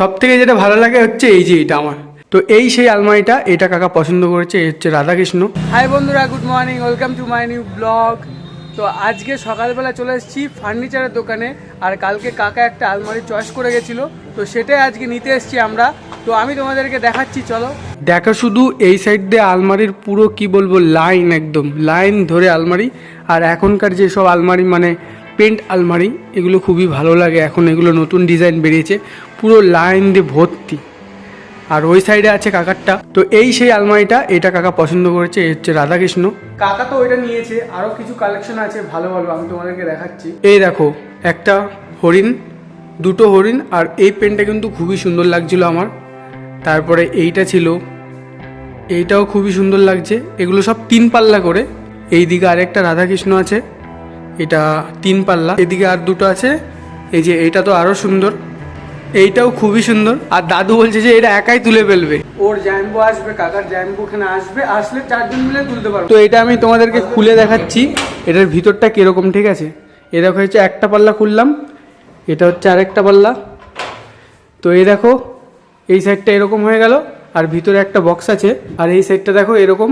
সব থেকে যেটা ভালো লাগে হচ্ছে এই যে এটা আমার। তো এই সেই আলমারিটা এটা কাকা পছন্দ করেছে এই হচ্ছে রাধাকৃষ্ণ। হাই বন্ধুরা good morning welcome to my new blog তো আজকে সকালবেলা চলে এসেছি ফার্নিচারের দোকানে আর কালকে কাকা একটা আলমারি চয়েস করে গেছিল তো সেটাই আজকে নিতে এসেছি আমরা। তো আমি তোমাদেরকে দেখাচ্ছি চলো। দেখা শুধু এই সাইড দিয়ে আলমারির পুরো কি বলব লাইন একদম লাইন ধরে আলমারি। আর এখনকার যেসব আলমারি মানে পেন্ট আলমারি এগুলো খুবই ভালো লাগে। এখন এগুলো নতুন ডিজাইন বেরিয়েছে। পুরো লাইন দিয়ে ভর্তি। আর ওই সাইডে আছে কাকারটা। তো এই সেই আলমারিটা এটা কাকা পছন্দ করেছে এই হচ্ছে রাধাকৃষ্ণ। কাকা তো ওইটা নিয়েছে আরও কিছু কালেকশন আছে ভালো ভালো আমি তোমাদেরকে দেখাচ্ছি। এই দেখো একটা হরিণ দুটো হরিণ আর এই পেনটা কিন্তু খুবই সুন্দর লাগছিল আমার। তারপরে এইটা ছিল এইটাও খুবই সুন্দর লাগছে। এগুলো সব তিন পাল্লা করে। এই দিকে আরেকটা রাধাকৃষ্ণ আছে এটা তিন পাল্লা। এদিকে আর দুটো আছে এই যে এটা তো আরও সুন্দর। এইটাও খুবই সুন্দর। আর দাদু বলছে যে এটা একাই তুলে ফেলবে। ওর জ্যাম্বো আসবে কাকার জ্যাম্বো ওখানে আসবে আসলে চারজন মিলে তুলতে পারব। তো এটা আমি তোমাদেরকে খুলে দেখাচ্ছি। এটার ভিতরটা কীরকম ঠিক আছে? এ দেখো হচ্ছে একটা পাল্লা খুললাম। এটা হচ্ছে আরেকটা পাল্লা। তো এই দেখো এই সাইডটা এরকম হয়ে গেল আর ভিতরে একটা বক্স আছে। আর এই সাইডটা দেখো এরকম।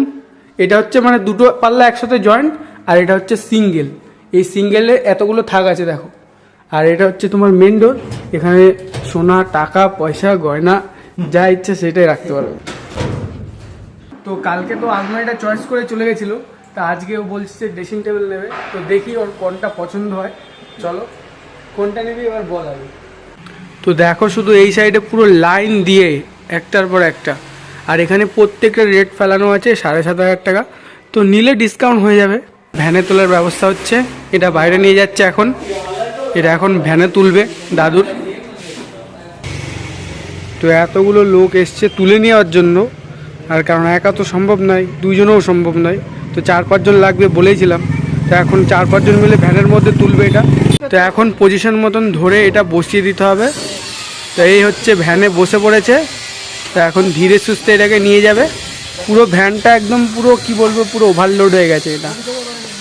এটা হচ্ছে মানে দুটো পাল্লা একসাথে জয়েন্ট আর এটা হচ্ছে সিঙ্গেল এই সিঙ্গেলে এতগুলো থাক আছে দেখো। আর এটা হচ্ছে তোমার মেন ডোর এখানে সোনা টাকা পয়সা গয়না যা ইচ্ছে সেটাই রাখতে পারবে। তো কালকে তো আলমারিটা চয়েস করে চলে গেছিল তা আজকে ও বলছে যে ড্রেসিং টেবিল নেবে তো দেখি ওর কোনটা পছন্দ হয়। চলো কোনটা নিবি এবার বল আগে। তো দেখো শুধু এই সাইডে পুরো লাইন দিয়ে একটার পর একটা। আর এখানে প্রত্যেকটা রেট ফেলানো আছে সাড়ে সাত হাজার টাকা। তো নিলে ডিসকাউন্ট হয়ে যাবে। ভ্যানে তোলার ব্যবস্থা হচ্ছে। এটা বাইরে নিয়ে যাচ্ছে এখন। এটা এখন ভ্যানে তুলবে দাদুর। তো এতগুলো লোক এসছে তুলে নেওয়ার জন্য, আর কারণ একা তো সম্ভব নয়, দুইজনেও সম্ভব নয়। তো চার পাঁচজন লাগবে বলেইছিলাম, তো এখন চার পাঁচজন মিলে ভ্যানের মধ্যে তুলবে এটা। তো এখন পজিশন মতন ধরে এটা বসিয়ে দিতে হবে। তো এই হচ্ছে ভ্যানে বসে পড়েছে, তো এখন ধীরে সুস্থে এটাকে নিয়ে যাবে। পুরো ভ্যানটা একদম পুরো, কি বলব, পুরো ওভারলোড হয়ে গেছে এটা।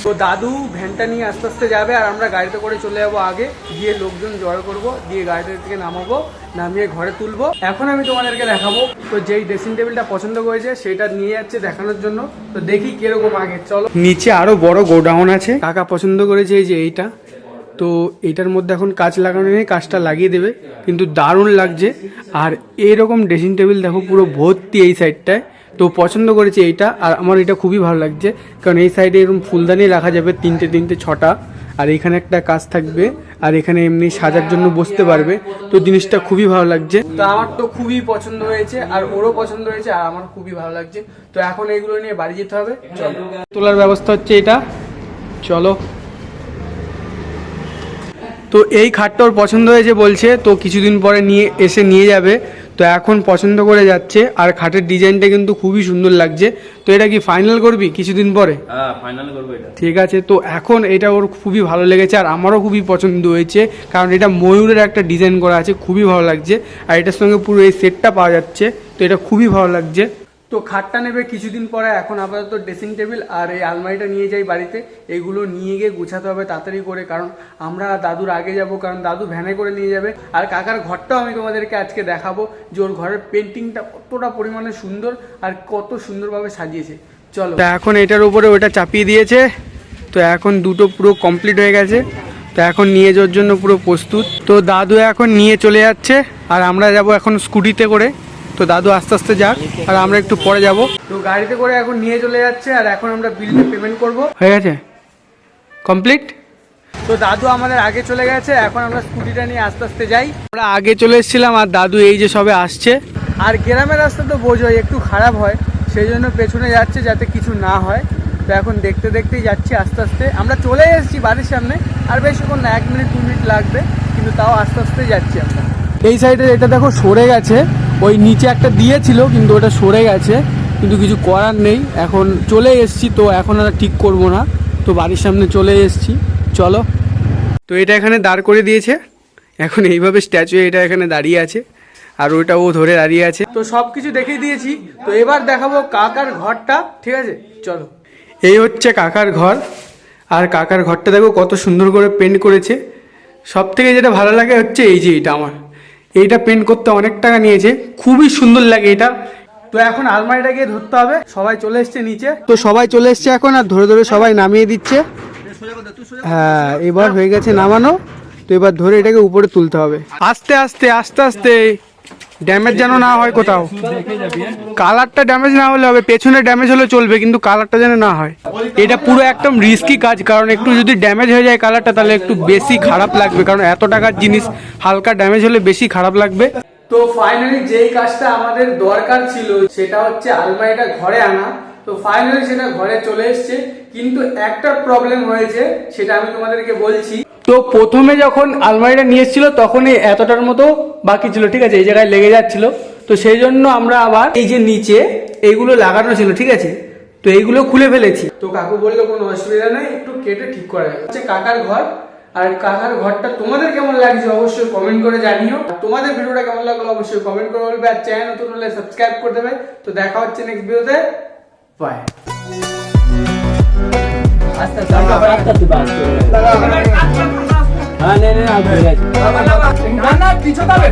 তো দাদু ভ্যানটা নিয়ে আস্তে আস্তে যাবে আর আমরা গাড়িতে করে চলে যাব আগে। গিয়ে লোকজন জড়ো করব দিয়ে গাড়িটা থেকে নামাবো নামিয়ে ঘরে তুলবো। এখন আমি তোমাদেরকে দেখাবো। তো যেই ড্রেসিং টেবিলটা পছন্দ করেছে সেটা নিয়ে যাচ্ছে দেখানোর জন্য। তো দেখি কীরকম আগে চলো। নিচে আরও বড় গোডাউন আছে। কাকা পছন্দ করেছে এই যে এইটা। তো এইটার মধ্যে এখন কাজ লাগানো নেই কাজটা লাগিয়ে দেবে। কিন্তু দারুণ লাগছে। আর এইরকম ড্রেসিং টেবিল দেখো পুরো ভর্তি এই সাইডটায় তো পছন্দ করেছি এইটা, আর আমার এটা খুবই ভালো লাগছে। কারণ এই সাইডে এরকম ফুলদানি রাখা যাবে তিনটে তিনটে, ছটা, আর এখানে একটা কাজ থাকবে, আর এখানে এমনি সাজার জন্য বসতে পারবে। তো জিনিসটা খুবই ভালো লাগছে। তো আমার তো খুবই পছন্দ হয়েছে, আর ওরও পছন্দ হয়েছে, আর আমার খুবই ভালো লাগছে। তো এখন এগুলো নিয়ে বাড়ি যেতে হবে। চলো। তোলার ব্যবস্থা হচ্ছে এটা। চলো। তো এই খাটটা ওর পছন্দ হয়েছে বলছে, তো কিছুদিন পরে নিয়ে, এসে নিয়ে যাবে। তো এখন পছন্দ করে যাচ্ছে আর খাটের ডিজাইনটা কিন্তু খুবই সুন্দর লাগছে। তো এটা কি ফাইনাল করবি কিছুদিন পরে? হ্যাঁ ফাইনাল করব এটা। ঠিক আছে তো এখন এটা ওর খুবই ভালো লেগেছে আর আমারও খুবই পছন্দ হয়েছে কারণ এটা ময়ূরের একটা ডিজাইন করা আছে খুবই ভালো লাগছে। আর এটার সঙ্গে পুরো এই সেটটা পাওয়া যাচ্ছে তো এটা খুবই ভালো লাগছে। তো খাটটা নেবে কিছুদিন পরে, এখন আপাতত ড্রেসিং টেবিল আর এই আলমারিটা নিয়ে যাই বাড়িতে। এগুলো নিয়ে গিয়ে গুছাতে হবে তাড়াতাড়ি করে, কারণ আমরা দাদুর আগে যাব, কারণ দাদু ভ্যানে করে নিয়ে যাবে। আর কাকার ঘরটাও আমি তোমাদেরকে আজকে দেখাবো, যে ওর ঘরের পেন্টিংটা কতটা পরিমাণে সুন্দর আর কত সুন্দরভাবে সাজিয়েছে। চলো। তা এখন এটার উপরে ওটা চাপিয়ে দিয়েছে। তো এখন দুটো পুরো কমপ্লিট হয়ে গেছে। তো এখন নিয়ে যাওয়ার জন্য পুরো প্রস্তুত। তো দাদু এখন নিয়ে চলে যাচ্ছে, আর আমরা যাব এখন স্কুটিতে করে। তো দাদু আস্তে আস্তে যাক আর আমরা একটু পরে যাব। তো গাড়িতে করে এখন নিয়ে চলে যাচ্ছে আর এখন আমরা বিলটা পেমেন্ট করব। হয়ে গেছে? কমপ্লিট তো দাদু আমাদের আগে চলে গেছে এখন আমরা স্কুটিটা নিয়ে আস্তে আস্তে যাই। আমরা আগে চলে এসেছিলাম আর দাদু এই যে সবে আসছে। আর গ্রামের রাস্তা তো বোঝোই একটু খারাপ হয় সেই জন্য পেছনে যাচ্ছে যাতে কিছু না হয়। তো এখন দেখতে দেখতেই যাচ্ছি আস্তে আস্তে। আমরা চলে এসেছি বাড়ির সামনে আর বেশিক্ষণ না এক মিনিট দু মিনিট লাগবে কিন্তু তাও আস্তে আস্তে যাচ্ছি আমরা। এই সাইডে এটা দেখো সরে গেছে ওই নিচে একটা দিয়েছিল, কিন্তু ওটা সরে গেছে, কিন্তু কিছু করার নেই। এখন চলে এসেছি তো এখন আর ঠিক করব না। তো বাড়ির সামনে চলে এসেছি। চলো। তো এটা এখানে দাঁড় করে দিয়েছে। এখন এইভাবে স্ট্যাচু এটা এখানে দাঁড়িয়ে আছে। আর ওইটা ও ধরে দাঁড়িয়ে আছে। তো সব কিছু দেখিয়ে দিয়েছি। তো এবার দেখাবো কাকার ঘরটা, ঠিক আছে? চলো। এই হচ্ছে কাকার ঘর। আর কাকার ঘরটা দেখো কত সুন্দর করে পেন্ট করেছে। সব থেকে যেটা ভালো লাগে হচ্ছে এই যে এটা আমার। এইটা পেন্ট করতে অনেক টাকা নিয়েছে, খুবই সুন্দর লাগে এটা। তো এখন আলমারিটা গিয়ে ধরতে হবে, সবাই চলে এসছে নিচে। তো সবাই চলে এসছে এখন, আর ধরে ধরে সবাই নামিয়ে দিচ্ছে। হ্যাঁ এবার হয়ে গেছে নামানো, তো এবার ধরে এটাকে উপরে তুলতে হবে। আস্তে আস্তে আস্তে আস্তে ড্যামেজ যেন না হয় কোথাও। কালারটা ড্যামেজ না হলে হবে, পেছনে ড্যামেজ হলে চলবে, কিন্তু কালারটা যেন না হয়। এটা পুরো একদম রিস্কি কাজ, কারণ একটু যদি ড্যামেজ হয়ে যায় কালারটা তাহলে একটু বেশি খারাপ লাগবে, কারণ এত টাকার জিনিস, হালকা ড্যামেজ হলে বেশি খারাপ লাগবে। তো ফাইনালি যেই কাজটা আমাদের দরকার ছিল, সেটা হচ্ছে আলমারিটা ঘরে আনা। তো ফাইনালি সেটা ঘরে চলে এসেছে, কিন্তু একটা প্রবলেম হয়েছে, সেটা আমি তোমাদেরকে বলছি। তো প্রথমে যখন আলমারিটা নিয়ে এসেছিল তখনই এতটার মতো বাকি ছিল, ঠিক আছে? এই জায়গায় লেগে যাচ্ছিল। তো সেই জন্য আমরা আবার এই যে নিচে এইগুলো লাগানো ছিল, ঠিক আছে? তো এইগুলো খুলে ফেলেছি। তো কাকু বলল, কোনো অসুবিধা নেই, একটু কেটে ঠিক করা হচ্ছে কাকার ঘর। আর কাকার ঘরটা তোমাদের কেমন লাগছে অবশ্যই কমেন্ট করে জানিও। তোমাদের ভিডিওটা কেমন লাগল অবশ্যই কমেন্ট করে বলবে। আর চ্যানেল নতুন হলে সাবস্ক্রাইব করে দেবে। তো দেখা হচ্ছে নেক্সট ভিডিওতে বাই নে নে যাবে